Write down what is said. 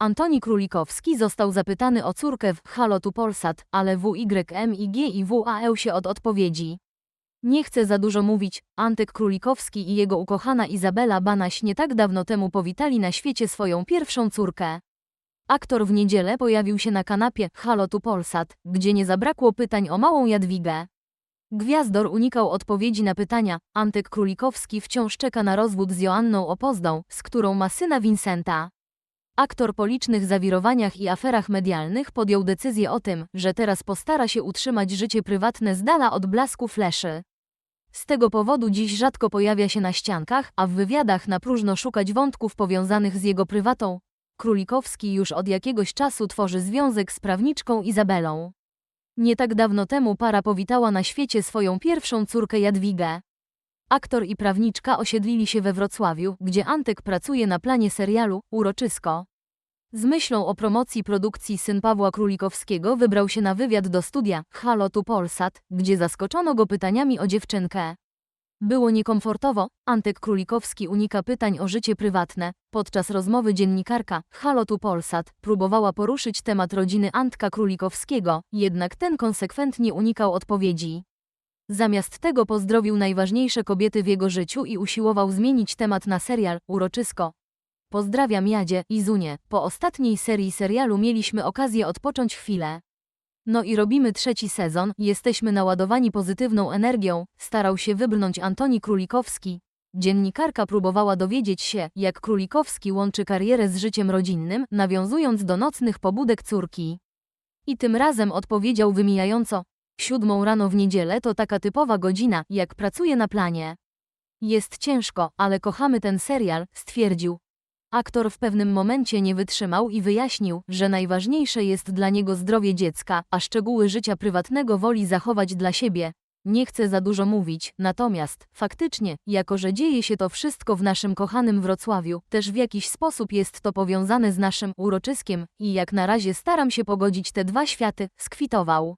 Antoni Królikowski został zapytany o córkę w Halo tu Polsat, ale WYMIG i WAE się od odpowiedzi. Nie chcę za dużo mówić, Antek Królikowski i jego ukochana Izabela Banaś nie tak dawno temu powitali na świecie swoją pierwszą córkę. Aktor w niedzielę pojawił się na kanapie Halo tu Polsat, gdzie nie zabrakło pytań o małą Jadwigę. Gwiazdor unikał odpowiedzi na pytania, Antek Królikowski wciąż czeka na rozwód z Joanną Opozdą, z którą ma syna Vincenta. Aktor po licznych zawirowaniach i aferach medialnych podjął decyzję o tym, że teraz postara się utrzymać życie prywatne z dala od blasku fleszy. Z tego powodu dziś rzadko pojawia się na ściankach, a w wywiadach na próżno szukać wątków powiązanych z jego prywatą. Królikowski już od jakiegoś czasu tworzy związek z prawniczką Izabelą. Nie tak dawno temu para powitała na świecie swoją pierwszą córkę Jadwigę. Aktor i prawniczka osiedlili się we Wrocławiu, gdzie Antek pracuje na planie serialu Uroczysko. Z myślą o promocji produkcji syn Pawła Królikowskiego wybrał się na wywiad do studia Halo tu Polsat, gdzie zaskoczono go pytaniami o dziewczynkę. Było niekomfortowo, Antek Królikowski unika pytań o życie prywatne. Podczas rozmowy dziennikarka Halo tu Polsat próbowała poruszyć temat rodziny Antka Królikowskiego, jednak ten konsekwentnie unikał odpowiedzi. Zamiast tego pozdrowił najważniejsze kobiety w jego życiu i usiłował zmienić temat na serial Uroczysko. Pozdrawiam Jadzie i Zunie. Po ostatniej serii serialu mieliśmy okazję odpocząć chwilę. No i robimy trzeci sezon, jesteśmy naładowani pozytywną energią, starał się wybrnąć Antoni Królikowski. Dziennikarka próbowała dowiedzieć się, jak Królikowski łączy karierę z życiem rodzinnym, nawiązując do nocnych pobudek córki. I tym razem odpowiedział wymijająco, siódmą rano w niedzielę to taka typowa godzina, jak pracuje na planie. Jest ciężko, ale kochamy ten serial, stwierdził. Aktor w pewnym momencie nie wytrzymał i wyjaśnił, że najważniejsze jest dla niego zdrowie dziecka, a szczegóły życia prywatnego woli zachować dla siebie. Nie chcę za dużo mówić, natomiast, faktycznie, jako że dzieje się to wszystko w naszym kochanym Wrocławiu, też w jakiś sposób jest to powiązane z naszym uroczyskiem i jak na razie staram się pogodzić te dwa światy, skwitował.